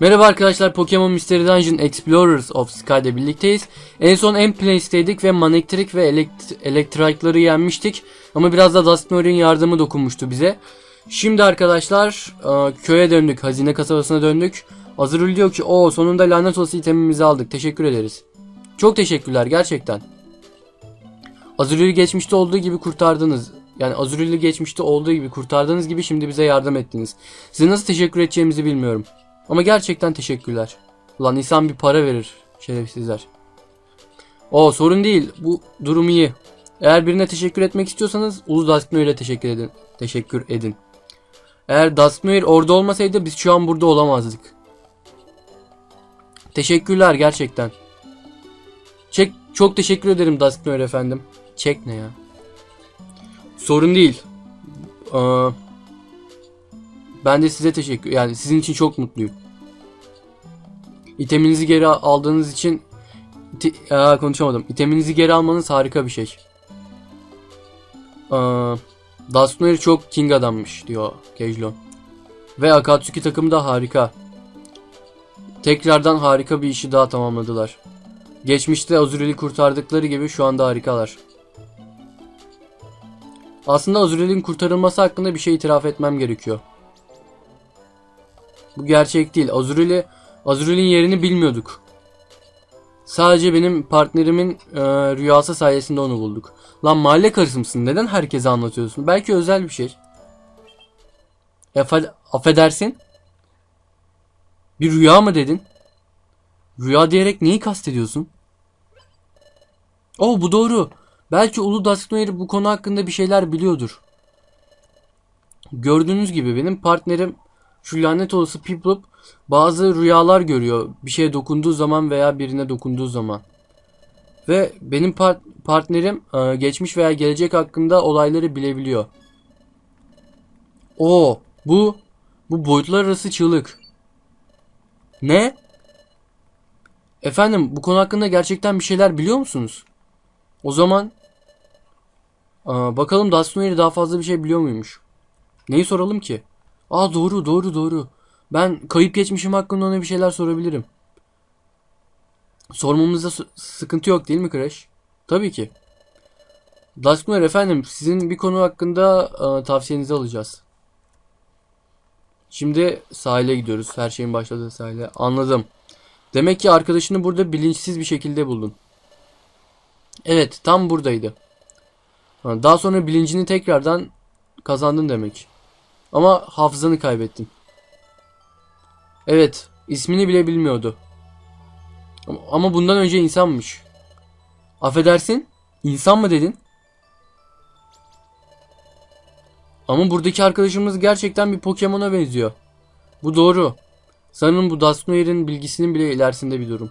Merhaba arkadaşlar Pokemon Mystery Dungeon Explorers of Sky'de birlikteyiz. En son Emplace'deydik ve Manectric ve Elekt Electrike'ları yenmiştik. Ama biraz da Dusknoir'in yardımı dokunmuştu bize. Şimdi arkadaşlar e, köye döndük, hazine kasabasına döndük. Azrael diyor ki o sonunda lanet olası itemimizi aldık. Teşekkür ederiz. Çok teşekkürler gerçekten. Azrail'i geçmişte olduğu gibi kurtardınız. Yani Azrail'i geçmişte olduğu gibi kurtardığınız gibi şimdi bize yardım ettiniz. Size nasıl teşekkür edeceğimizi bilmiyorum. Ama gerçekten teşekkürler. Ulan insan bir para verir şerefsizler. O sorun değil. Bu durum iyi. Eğer birine teşekkür etmek istiyorsanız Ulu Dusknoir'e teşekkür edin. Teşekkür edin. Eğer Dusknoir orada olmasaydı biz şu an burada olamazdık. Teşekkürler gerçekten. Çek, çok teşekkür ederim Dusknoir efendim. Çek ne ya? Sorun değil. Aa, ben de size teşekkür yani sizin için çok mutluyum. İteminizi geri aldığınız için Aa, konuşamadım. İteminizi geri almanız harika bir şey. Aa, Dusknoir çok king adammış diyor Kejlo. Ve Akatsuki takımı da harika. Tekrardan harika bir işi daha tamamladılar. Geçmişte Azuriel'i kurtardıkları gibi şu anda harikalar. Aslında Azuriel'in kurtarılması hakkında bir şey itiraf etmem gerekiyor. Bu gerçek değil. Azuriel'i Azuriel'in yerini bilmiyorduk. Sadece benim partnerimin e, rüyası sayesinde onu bulduk. Lan mahalle karısı mısın? Neden herkese anlatıyorsun? Belki özel bir şey. Efe- affedersin. Bir rüya mı dedin? Rüya diyerek neyi kastediyorsun? Oh bu doğru. Belki Ulu Dusknoir bu konu hakkında bir şeyler biliyordur. Gördüğünüz gibi benim partnerim şu lanet olası Piplup bazı rüyalar görüyor. Bir şeye dokunduğu zaman veya birine dokunduğu zaman. Ve benim part- partnerim e, geçmiş veya gelecek hakkında olayları bilebiliyor. O bu bu boyutlar arası çığlık. Ne? Efendim bu konu hakkında gerçekten bir şeyler biliyor musunuz? O zaman aa, bakalım Dusknoir daha fazla bir şey biliyor muymuş? Neyi soralım ki? Aa doğru doğru doğru. Ben kayıp geçmişim hakkında ona bir şeyler sorabilirim. Sormamızda sıkıntı yok değil mi Crash? Tabii ki. Dusknoir efendim sizin bir konu hakkında aa, tavsiyenizi alacağız. Şimdi sahile gidiyoruz. Her şeyin başladığı sahile. Anladım. Demek ki arkadaşını burada bilinçsiz bir şekilde buldun. Evet, tam buradaydı. Ha, Daha sonra bilincini tekrardan kazandın demek. Ama hafızanı kaybettin. Evet, ismini bile bilmiyordu. Ama- bundan önce insanmış. Affedersin? İnsan mı dedin? Ama buradaki arkadaşımız gerçekten bir Pokemon'a benziyor. Bu doğru. Sanırım bu Dusknoir'in bilgisinin bile ilerisinde bir durum.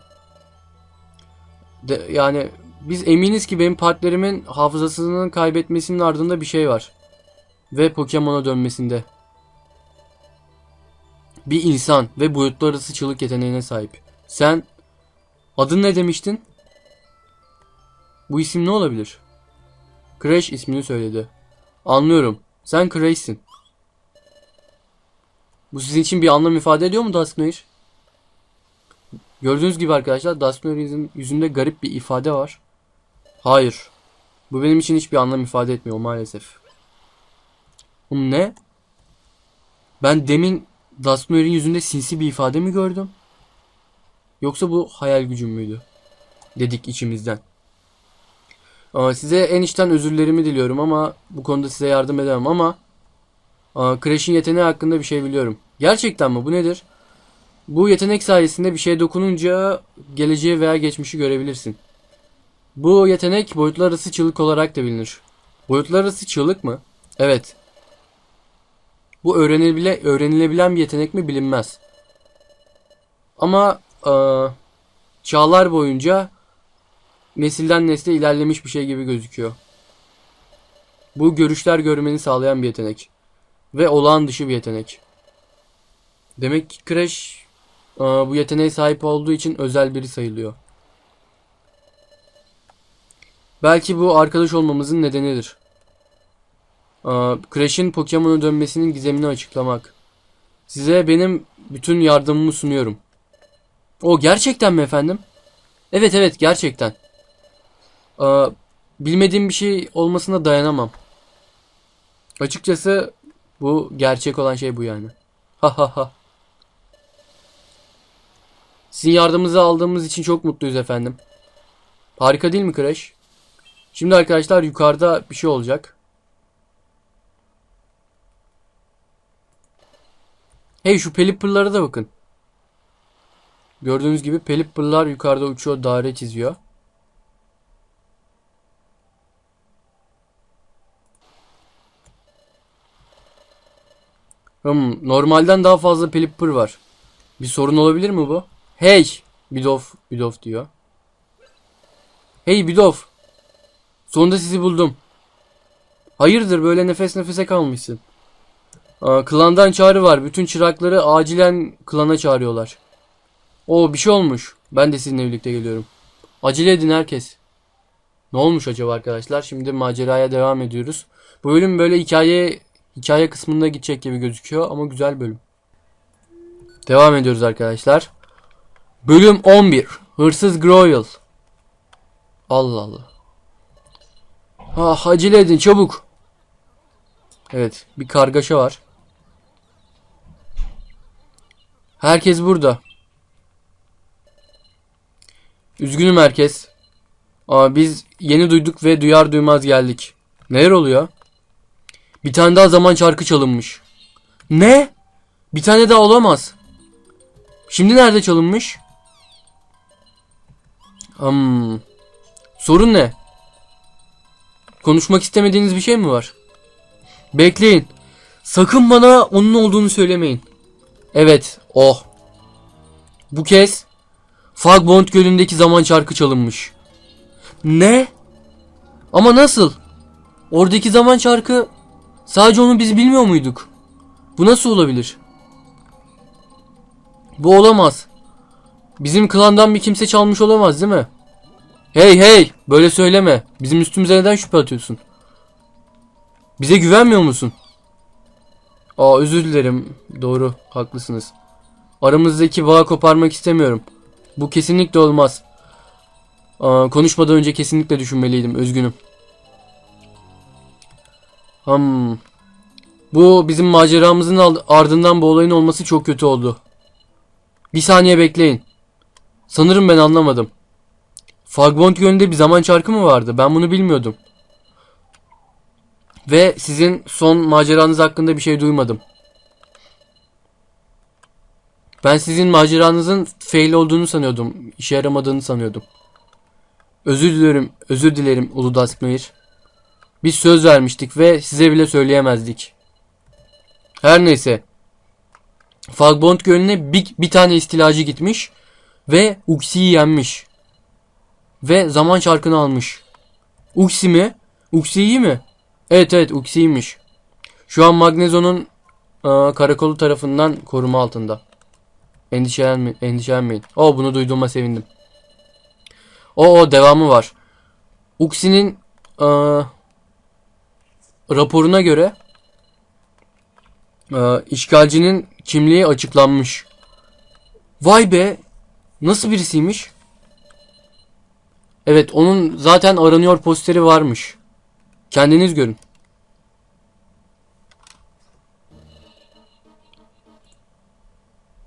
De, yani biz eminiz ki benim partnerimin hafızasını kaybetmesinin ardında bir şey var. Ve Pokemon'a dönmesinde. Bir insan ve boyutlar arası çığlık yeteneğine sahip. Sen adın ne demiştin? Bu isim ne olabilir? Crash ismini söyledi. Anlıyorum. Sen Crash'sin. Bu sizin için bir anlam ifade ediyor mu Dusknoir? Gördüğünüz gibi arkadaşlar Dusknoir'in yüzünde garip bir ifade var. Hayır. Bu benim için hiçbir anlam ifade etmiyor maalesef. Bu ne? Ben demin Dusknoir'in yüzünde sinsi bir ifade mi gördüm? Yoksa bu hayal gücüm müydü? Dedik içimizden. Aa, size en içten özürlerimi diliyorum ama bu konuda size yardım edemem ama aa, Crash'in yeteneği hakkında bir şey biliyorum. Gerçekten mi? Bu nedir? Bu yetenek sayesinde bir şeye dokununca geleceği veya geçmişi görebilirsin. Bu yetenek boyutlar arası çığlık olarak da bilinir. Boyutlar arası çığlık mı? Evet. Bu öğrenilebile, öğrenilebilen bir yetenek mi bilinmez. Ama aa, çağlar boyunca nesilden nesle ilerlemiş bir şey gibi gözüküyor. Bu görüşler görmeni sağlayan bir yetenek. Ve olağan dışı bir yetenek. Demek ki Crash aa, bu yeteneğe sahip olduğu için özel biri sayılıyor. Belki bu arkadaş olmamızın nedenidir. Aa, Crash'in Pokemon'a dönmesinin gizemini açıklamak. Size benim bütün yardımımı sunuyorum. O gerçekten mi efendim? Evet evet gerçekten. Ee, bilmediğim bir şey olmasına dayanamam. Açıkçası bu gerçek olan şey bu yani. Ha ha ha. Sizin yardımınızı aldığımız için çok mutluyuz efendim. Harika değil mi Crash? Şimdi arkadaşlar yukarıda bir şey olacak. Hey şu pelipperlara da bakın. Gördüğünüz gibi pelipperlar yukarıda uçuyor, daire çiziyor. Hmm, normalden daha fazla pelipper var. Bir sorun olabilir mi bu? Hey! Bidof, Bidof diyor. Hey Bidof! Sonunda sizi buldum. Hayırdır böyle nefes nefese kalmışsın? Aa, klandan çağrı var. Bütün çırakları acilen klana çağırıyorlar. O bir şey olmuş. Ben de sizinle birlikte geliyorum. Acele edin herkes. Ne olmuş acaba arkadaşlar? Şimdi maceraya devam ediyoruz. Bu bölüm böyle hikaye hikaye kısmında gidecek gibi gözüküyor ama güzel bölüm. Devam ediyoruz arkadaşlar. Bölüm 11. Hırsız Groyle. Allah Allah. Ah acele edin çabuk. Evet bir kargaşa var. Herkes burada. Üzgünüm herkes. Aa, biz yeni duyduk ve duyar duymaz geldik. Neler oluyor? Bir tane daha zaman çarkı çalınmış. Ne? Bir tane daha olamaz. Şimdi nerede çalınmış? Hmm. Sorun ne? Konuşmak istemediğiniz bir şey mi var? Bekleyin. Sakın bana onun olduğunu söylemeyin. Evet, o. Bu kez Fagbond Gölü'ndeki zaman çarkı çalınmış. Ne? Ama nasıl? Oradaki zaman çarkı sadece onu biz bilmiyor muyduk? Bu nasıl olabilir? Bu olamaz. Bizim klandan bir kimse çalmış olamaz değil mi? Hey hey böyle söyleme. Bizim üstümüze neden şüphe atıyorsun? Bize güvenmiyor musun? Aa özür dilerim. Doğru haklısınız. Aramızdaki bağı koparmak istemiyorum. Bu kesinlikle olmaz. Aa, konuşmadan önce kesinlikle düşünmeliydim. Üzgünüm. Hmm. Bu bizim maceramızın ardından bu olayın olması çok kötü oldu. Bir saniye bekleyin. Sanırım ben anlamadım. Fagbond Gölü'nde bir zaman çarkı mı vardı? Ben bunu bilmiyordum. Ve sizin son maceranız hakkında bir şey duymadım. Ben sizin maceranızın fail olduğunu sanıyordum. İşe yaramadığını sanıyordum. Özür dilerim, özür dilerim Ulu Duskmere. Biz söz vermiştik ve size bile söyleyemezdik. Her neyse. Fagbond Gölü'ne bir, bir tane istilacı gitmiş ve Uxi'yi yenmiş. Ve zaman çarkını almış. Uxi mi? Uxi'yi mi? Evet evet Uxi'ymiş. Şu an Magnezon'un aa, karakolu tarafından koruma altında. Endişelenme, endişelenmeyin. O bunu duyduğuma sevindim. O o devamı var. Uxi'nin aa, raporuna göre aa, işgalcinin kimliği açıklanmış. Vay be! Nasıl birisiymiş? Evet onun zaten aranıyor posteri varmış. Kendiniz görün.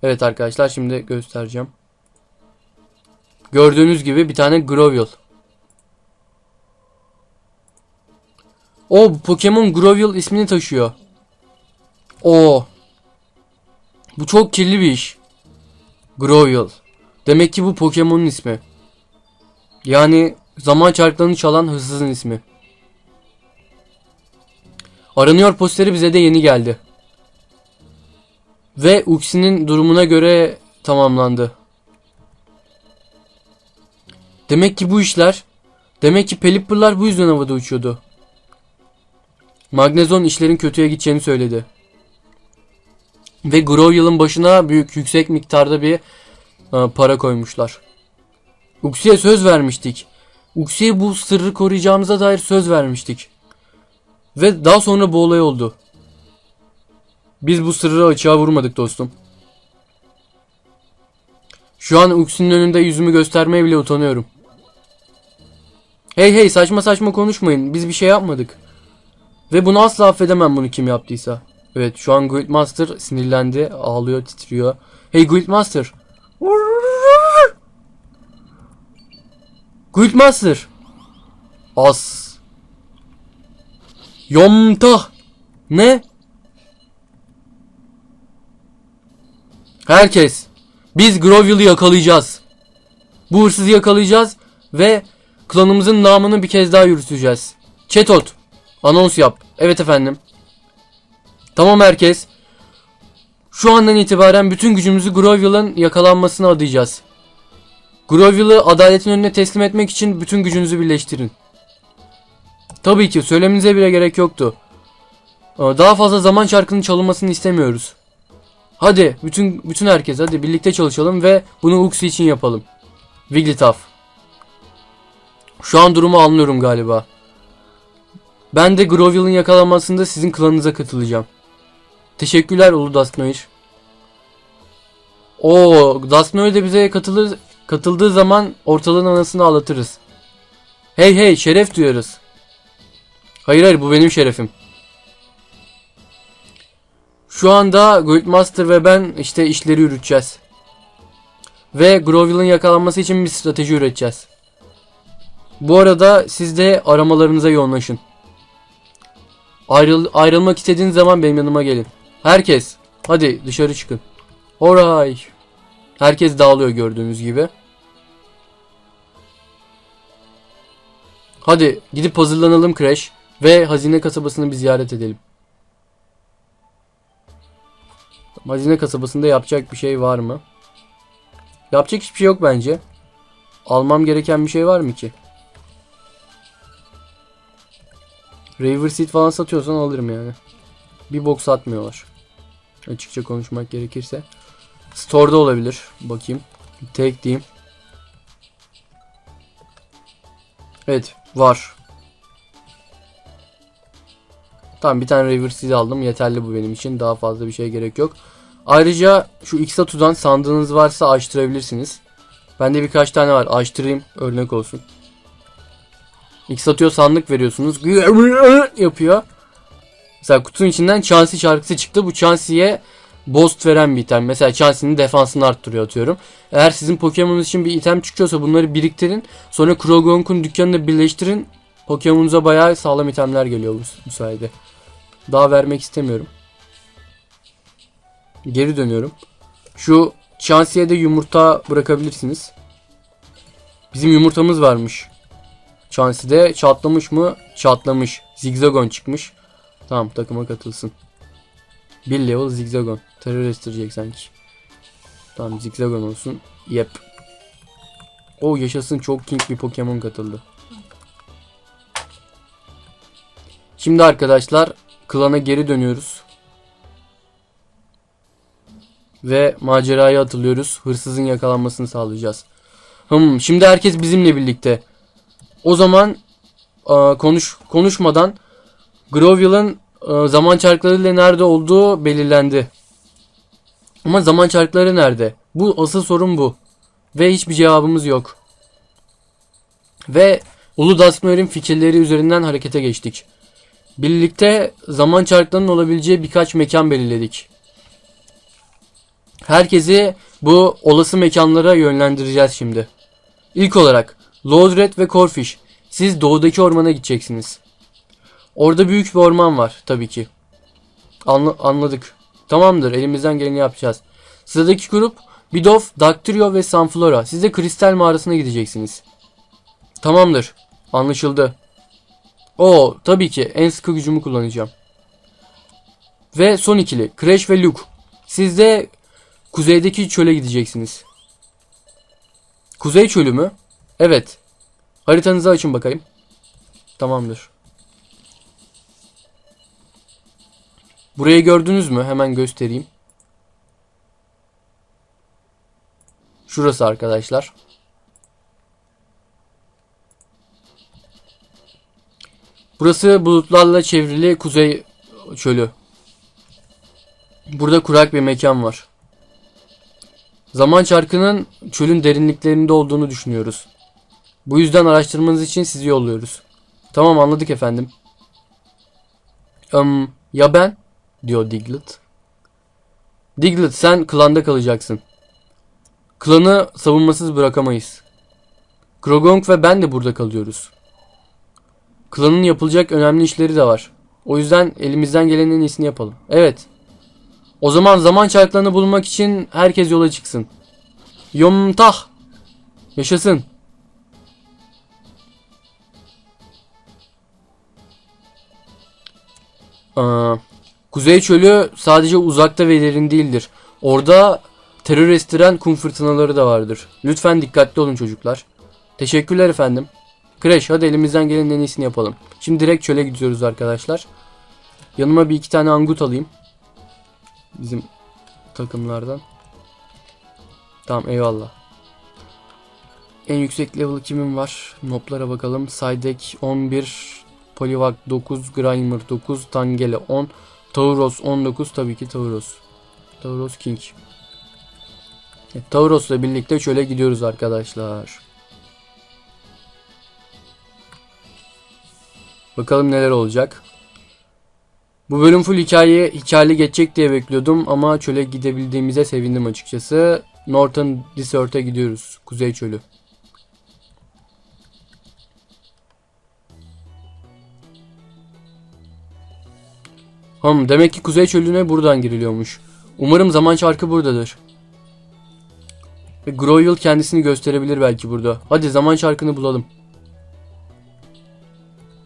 Evet arkadaşlar şimdi göstereceğim. Gördüğünüz gibi bir tane Grovyle. O Pokemon Grovyle ismini taşıyor. O. Bu çok kirli bir iş. Grovyle. Demek ki bu Pokemon'un ismi. Yani zaman çarklarını çalan hırsızın ismi. Aranıyor posteri bize de yeni geldi. Ve Uxi'nin durumuna göre tamamlandı. Demek ki bu işler, demek ki Pelipper'lar bu yüzden havada uçuyordu. Magnezon işlerin kötüye gideceğini söyledi. Ve Grovyle'ın başına büyük yüksek miktarda bir e, para koymuşlar. Uxi'ye söz vermiştik. Uxi'ye bu sırrı koruyacağımıza dair söz vermiştik. Ve daha sonra bu olay oldu. Biz bu sırrı açığa vurmadık dostum. Şu an Uksi'nin önünde yüzümü göstermeye bile utanıyorum. Hey hey saçma saçma konuşmayın. Biz bir şey yapmadık. Ve bunu asla affedemem bunu kim yaptıysa. Evet şu an Guildmaster sinirlendi. Ağlıyor titriyor. Hey Guildmaster. Guildmaster. As. Yomta. Ne? Herkes. Biz Groville'ı yakalayacağız. Bu hırsızı yakalayacağız ve klanımızın namını bir kez daha yürüteceğiz. Çetot. Anons yap. Evet efendim. Tamam herkes. Şu andan itibaren bütün gücümüzü Groville'ın yakalanmasına adayacağız. Groville'ı adaletin önüne teslim etmek için bütün gücünüzü birleştirin. Tabii ki söylemenize bile gerek yoktu. Daha fazla zaman çarkının çalınmasını istemiyoruz. Hadi bütün bütün herkes hadi birlikte çalışalım ve bunu Uxie için yapalım. Wigglytuff. Şu an durumu anlıyorum galiba. Ben de Groville'ın yakalanmasında sizin klanınıza katılacağım. Teşekkürler Ulu Dustnoir. Oo, Dustnoir de bize katılır, katıldığı zaman ortalığın anasını ağlatırız. Hey hey şeref duyarız. Hayır hayır bu benim şerefim. Şu anda Guildmaster ve ben işte işleri yürüteceğiz. Ve Groville'ın yakalanması için bir strateji üreteceğiz. Bu arada siz de aramalarınıza yoğunlaşın. Ayrıl ayrılmak istediğiniz zaman benim yanıma gelin. Herkes hadi dışarı çıkın. Oray. Herkes dağılıyor gördüğünüz gibi. Hadi gidip hazırlanalım Crash ve hazine kasabasını bir ziyaret edelim. Hazine kasabasında yapacak bir şey var mı? Yapacak hiçbir şey yok bence. Almam gereken bir şey var mı ki? Raver Seed falan satıyorsan alırım yani. Bir bok satmıyorlar. Açıkça konuşmak gerekirse. Store'da olabilir. Bakayım. Tek diyeyim. Evet var. Tamam bir tane Raver Seed aldım. Yeterli bu benim için. Daha fazla bir şey gerek yok. Ayrıca şu Xatu'dan sandığınız varsa açtırabilirsiniz. Bende birkaç tane var. Açtırayım. Örnek olsun. X atıyor sandık veriyorsunuz. Yapıyor. Mesela kutunun içinden Chansey şarkısı çıktı. Bu Chansey'e boost veren bir item. Mesela Chansey'nin defansını arttırıyor atıyorum. Eğer sizin Pokemon'unuz için bir item çıkıyorsa bunları biriktirin. Sonra Krogonk'un dükkanını birleştirin. Pokemon'unuza bayağı sağlam itemler geliyor bu sayede. Daha vermek istemiyorum. Geri dönüyorum. Şu Chansey'e de yumurta bırakabilirsiniz. Bizim yumurtamız varmış. Chansey'de çatlamış mı? Çatlamış. Zigzagon çıkmış. Tamam takıma katılsın. Bir level Zigzagon. Terör estirecek sanki. Tamam Zigzagon olsun. Yep. O yaşasın çok king bir Pokemon katıldı. Şimdi arkadaşlar klana geri dönüyoruz. Ve maceraya atılıyoruz. Hırsızın yakalanmasını sağlayacağız. Hmm, şimdi herkes bizimle birlikte. O zaman konuş konuşmadan Groville'ın e, zaman çarklarıyla nerede olduğu belirlendi. Ama zaman çarkları nerede? Bu asıl sorun bu. Ve hiçbir cevabımız yok. Ve Ulu Dusknoir'in fikirleri üzerinden harekete geçtik. Birlikte zaman çarklarının olabileceği birkaç mekan belirledik. Herkesi bu olası mekanlara yönlendireceğiz şimdi. İlk olarak Lodred ve Corfish. Siz doğudaki ormana gideceksiniz. Orada büyük bir orman var tabii ki. Anla- anladık. Tamamdır elimizden geleni yapacağız. Sıradaki grup Bidoff, Dactrio ve Sunflora. Siz de kristal mağarasına gideceksiniz. Tamamdır. Anlaşıldı. O tabii ki en sıkı gücümü kullanacağım. Ve son ikili Crash ve Luke. Siz de kuzeydeki çöle gideceksiniz. Kuzey çölü mü? Evet. Haritanızı açın bakayım. Tamamdır. Burayı gördünüz mü? Hemen göstereyim. Şurası arkadaşlar. Burası bulutlarla çevrili kuzey çölü. Burada kurak bir mekan var. Zaman çarkının çölün derinliklerinde olduğunu düşünüyoruz. Bu yüzden araştırmanız için sizi yolluyoruz. Tamam anladık efendim. Im, ya ben? diyor Diglett. Diglett sen klanda kalacaksın. Klanı savunmasız bırakamayız. Krogong ve ben de burada kalıyoruz. Klanın yapılacak önemli işleri de var. O yüzden elimizden gelenin en iyisini yapalım. Evet. O zaman zaman çarklarını bulmak için herkes yola çıksın. Yomtah. Yaşasın. Aa, Kuzey çölü sadece uzakta ve derin değildir. Orada terör estiren kum fırtınaları da vardır. Lütfen dikkatli olun çocuklar. Teşekkürler efendim. Crash hadi elimizden gelenin en iyisini yapalım. Şimdi direkt çöle gidiyoruz arkadaşlar. Yanıma bir iki tane angut alayım. Bizim takımlardan. Tamam eyvallah. En yüksek level kimin var? Noplara bakalım. Saydek 11, Poliwag 9, Grimer 9, Tangele 10, Tauros 19 tabii ki Tauros. Tauros King. Evet, Tauros'la birlikte çöle gidiyoruz arkadaşlar. Bakalım neler olacak. Bu bölüm full hikaye hikayeli geçecek diye bekliyordum ama çöle gidebildiğimize sevindim açıkçası. Northern Desert'e gidiyoruz. Kuzey çölü. Hım, demek ki Kuzey çölüne buradan giriliyormuş. Umarım zaman çarkı buradadır. Ve Groyal kendisini gösterebilir belki burada. Hadi zaman çarkını bulalım.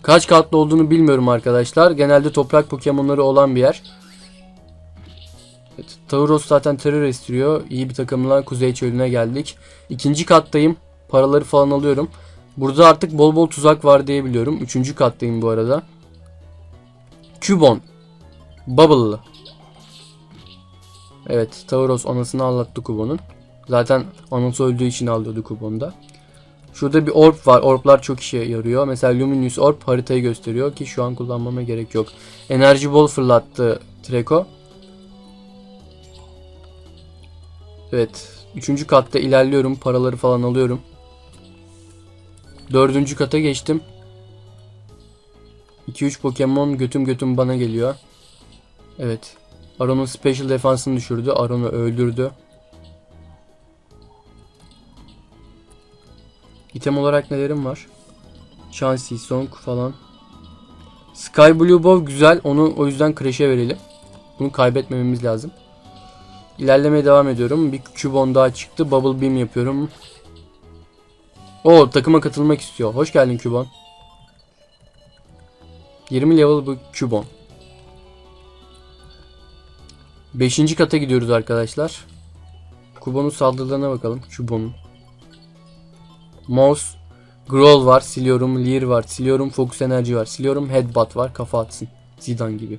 Kaç katlı olduğunu bilmiyorum arkadaşlar. Genelde toprak Pokemon'ları olan bir yer. Evet, Tauros zaten terör estiriyor. İyi bir takımla Kuzey Çölü'ne geldik. İkinci kattayım. Paraları falan alıyorum. Burada artık bol bol tuzak var diye biliyorum. Üçüncü kattayım bu arada. Cubon. Bubble'lı. Evet, Tauros anasını anlattı Kubon'un. Zaten anası öldüğü için alıyordu Kubon'da. Şurada bir orb var. Orblar çok işe yarıyor. Mesela Luminous Orb haritayı gösteriyor ki şu an kullanmama gerek yok. Enerji bol fırlattı Treko. Evet. Üçüncü katta ilerliyorum. Paraları falan alıyorum. Dördüncü kata geçtim. 2-3 Pokemon götüm götüm bana geliyor. Evet. Aron'un special defansını düşürdü. Aron'u öldürdü. İtem olarak nelerim var? Chansey, Song falan. Sky Blue Bow güzel. Onu o yüzden Crash'e verelim. Bunu kaybetmememiz lazım. İlerlemeye devam ediyorum. Bir Cubone daha çıktı. Bubble Beam yapıyorum. O takıma katılmak istiyor. Hoş geldin Cubone. 20 level bu Cubone. 5. kata gidiyoruz arkadaşlar. Kubo'nun saldırılarına bakalım. Cubo'nun. Mouse, Growl var, siliyorum. Leer var, siliyorum. Focus Enerji var, siliyorum. Headbutt var, kafa atsın. Zidane gibi.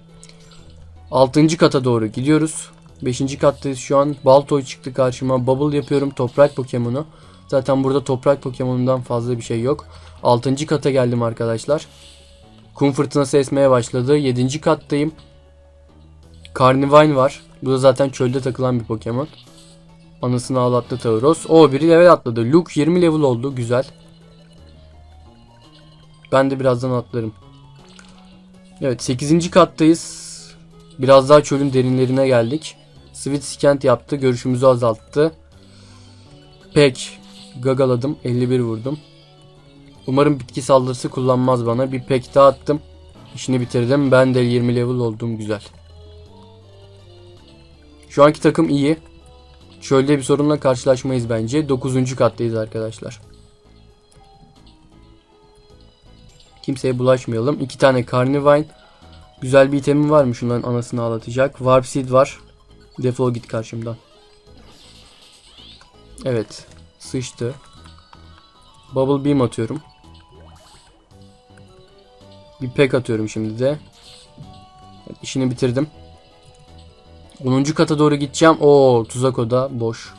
6. kata doğru gidiyoruz. 5. kattayız şu an. Baltoy çıktı karşıma. Bubble yapıyorum. Toprak Pokemon'u. Zaten burada toprak Pokemon'undan fazla bir şey yok. 6. kata geldim arkadaşlar. Kum fırtınası esmeye başladı. 7. kattayım. Carnivine var. Bu da zaten çölde takılan bir Pokemon. Anasını ağlattı Tauros. O biri level atladı. Luke 20 level oldu. Güzel. Ben de birazdan atlarım. Evet 8. kattayız. Biraz daha çölün derinlerine geldik. Sweet Scant yaptı. Görüşümüzü azalttı. Pek gagaladım. 51 vurdum. Umarım bitki saldırısı kullanmaz bana. Bir pek daha attım. İşini bitirdim. Ben de 20 level oldum. Güzel. Şu anki takım iyi. Çölde bir sorunla karşılaşmayız bence. 9. kattayız arkadaşlar. Kimseye bulaşmayalım. İki tane Carnivine. Güzel bir itemim var mı? Şunların anasını ağlatacak. Warp Seed var. Defol git karşımdan. Evet. Sıçtı. Bubble Beam atıyorum. Bir pek atıyorum şimdi de. İşini bitirdim. 10. kata doğru gideceğim. Oo tuzak oda boş.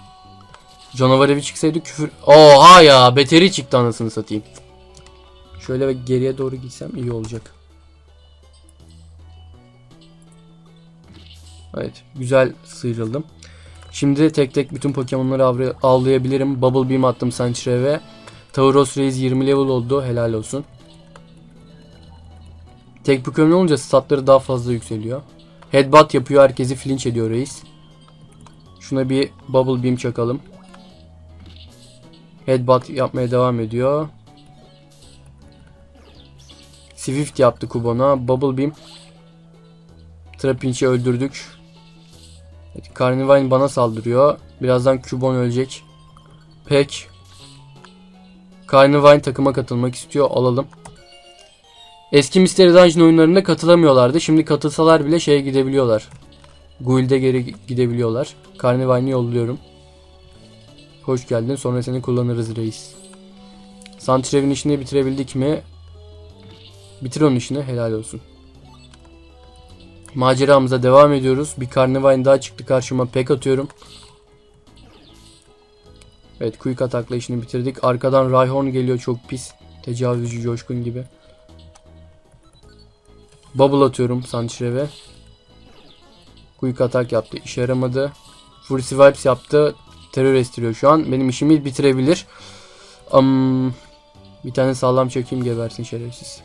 Canavar evi çıksaydı küfür. Oha ya beteri çıktı anasını satayım. Şöyle ve geriye doğru gitsem iyi olacak. Evet güzel sıyrıldım. Şimdi tek tek bütün Pokemon'ları avlayabilirim. Bubble Beam attım Sandshrew Tauros Reis 20 level oldu. Helal olsun. Tek Pokemon olunca statları daha fazla yükseliyor. Headbutt yapıyor. Herkesi flinch ediyor reis. Şuna bir Bubble Beam çakalım. Headbutt yapmaya devam ediyor. Swift yaptı Kubon'a. Bubble Beam. Trapinch'i öldürdük. Evet, Carnivine bana saldırıyor. Birazdan Cubone ölecek. Pek. Carnivine takıma katılmak istiyor. Alalım. Eski Mystery Dungeon oyunlarında katılamıyorlardı. Şimdi katılsalar bile şeye gidebiliyorlar. Guild'e geri gidebiliyorlar. Carnivine'i yolluyorum. Hoş geldin. Sonra seni kullanırız reis. Santrev'in işini bitirebildik mi? Bitir onun işini. Helal olsun. Maceramıza devam ediyoruz. Bir Carnivine daha çıktı karşıma. Pek atıyorum. Evet quick atakla işini bitirdik. Arkadan Rhyhorn geliyor çok pis. Tecavüzcü coşkun gibi. Bubble atıyorum Sanchrev'e. Quick atak yaptı. işe yaramadı. Fury Vibes yaptı. Terör estiriyor şu an. Benim işimi bitirebilir. Am, bir tane sağlam çekeyim gebersin şerefsiz.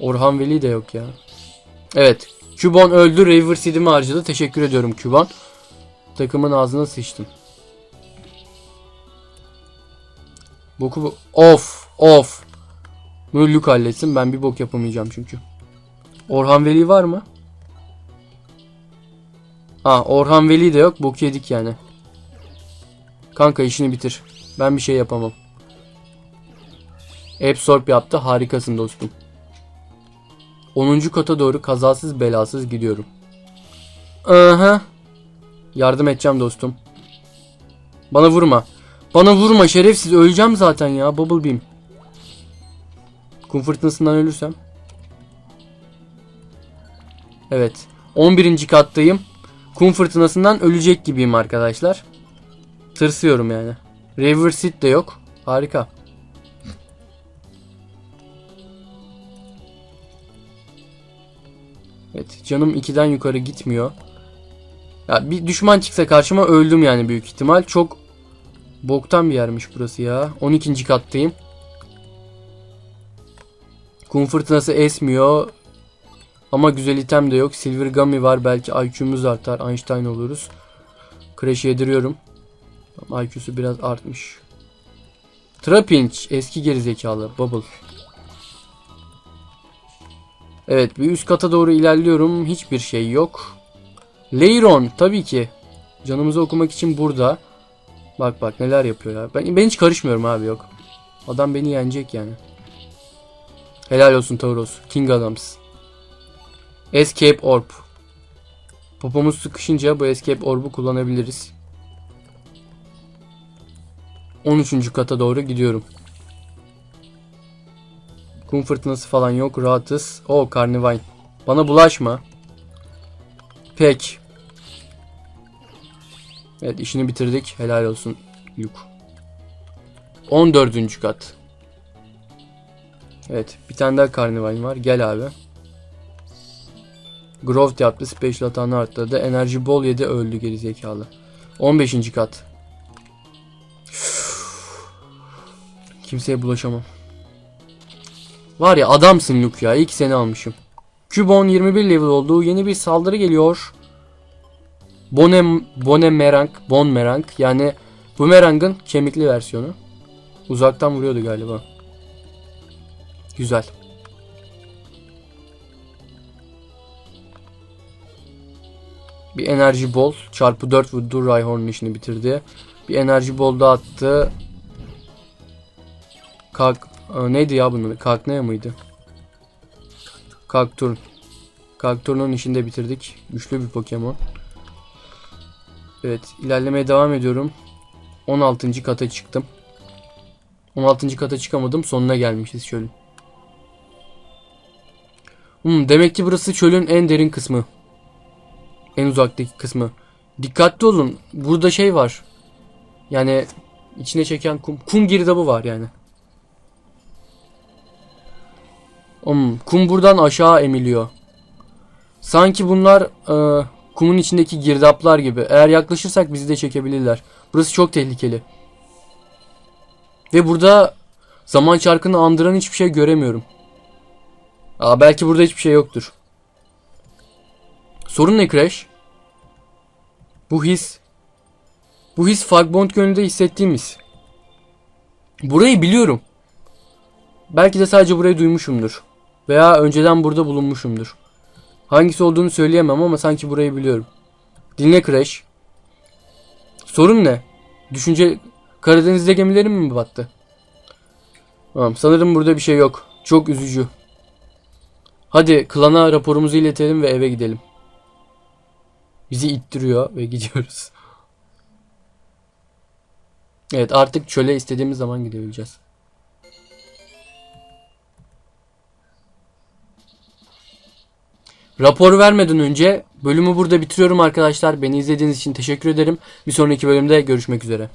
Orhan Veli de yok ya. Evet. Cubon öldü. River Seed'imi harcadı. Teşekkür ediyorum Cubon. Takımın ağzına sıçtım. Boku bu. Of. Of. Luke halletsin. Ben bir bok yapamayacağım çünkü. Orhan Veli var mı? Ha Orhan Veli de yok. Bok yedik yani. Kanka işini bitir. Ben bir şey yapamam. Absorb yaptı. Harikasın dostum. 10. kata doğru kazasız belasız gidiyorum. Aha. Yardım edeceğim dostum. Bana vurma. Bana vurma şerefsiz. Öleceğim zaten ya. Bubble Beam. Kum fırtınasından ölürsem. Evet. 11. kattayım. Kum fırtınasından ölecek gibiyim arkadaşlar. Tırsıyorum yani. River Seed de yok. Harika. Evet canım 2'den yukarı gitmiyor. Ya bir düşman çıksa karşıma öldüm yani büyük ihtimal. Çok boktan bir yermiş burası ya. 12. kattayım. Kum fırtınası esmiyor. Ama güzel item de yok. Silver Gummy var. Belki IQ'muz artar. Einstein oluruz. Crash yediriyorum. IQ'su biraz artmış. Trapinch. Eski gerizekalı. Bubble. Evet bir üst kata doğru ilerliyorum. Hiçbir şey yok. Leiron tabii ki. Canımızı okumak için burada. Bak bak neler yapıyor ya. Ben, ben hiç karışmıyorum abi yok. Adam beni yenecek yani. Helal olsun Tauros. King Adams. Escape Orb. Popomuz sıkışınca bu Escape Orb'u kullanabiliriz. 13. kata doğru gidiyorum. Kum fırtınası falan yok. Rahatız. O Carnivine. Bana bulaşma. Pek. Evet işini bitirdik. Helal olsun Luke. 14. kat. Evet bir tane daha Carnivine var. Gel abi. Growth yaptı. Special atağını arttırdı. Enerji bol yedi öldü gerizekalı. 15. kat. Kimseye bulaşamam. Var ya adamsın Luke ya. İlk seni almışım. Cubon 21 level oldu. Yeni bir saldırı geliyor. Bonem, Bonemerang, Bonmerang yani Boomerang'ın kemikli versiyonu. Uzaktan vuruyordu galiba. Güzel. Bir enerji bol. Çarpı 4 vurdu. Rhyhorn'un işini bitirdi. Bir enerji bol da attı. Kalk. Aa, neydi ya bunun? Kalknaya mıydı? Kalkturn. Kalkturn'un işini de bitirdik. Güçlü bir Pokemon. Evet. ilerlemeye devam ediyorum. 16. kata çıktım. 16. kata çıkamadım. Sonuna gelmişiz çölün. Hmm, demek ki burası çölün en derin kısmı. En uzaktaki kısmı. Dikkatli olun. Burada şey var. Yani içine çeken kum. Kum girdabı var yani. Hmm, kum buradan aşağı emiliyor. Sanki bunlar e, kumun içindeki girdaplar gibi. Eğer yaklaşırsak bizi de çekebilirler. Burası çok tehlikeli. Ve burada zaman çarkını andıran hiçbir şey göremiyorum. Aa, belki burada hiçbir şey yoktur. Sorun ne Crash? Bu his. Bu his Fagbond gönlünde hissettiğim his. Burayı biliyorum. Belki de sadece burayı duymuşumdur. Veya önceden burada bulunmuşumdur. Hangisi olduğunu söyleyemem ama sanki burayı biliyorum. Dinle Crash. Sorun ne? Düşünce Karadeniz'de gemilerim mi battı? Tamam sanırım burada bir şey yok. Çok üzücü. Hadi klana raporumuzu iletelim ve eve gidelim. Bizi ittiriyor ve gidiyoruz. Evet artık çöle istediğimiz zaman gidebileceğiz. Rapor vermeden önce bölümü burada bitiriyorum arkadaşlar. Beni izlediğiniz için teşekkür ederim. Bir sonraki bölümde görüşmek üzere.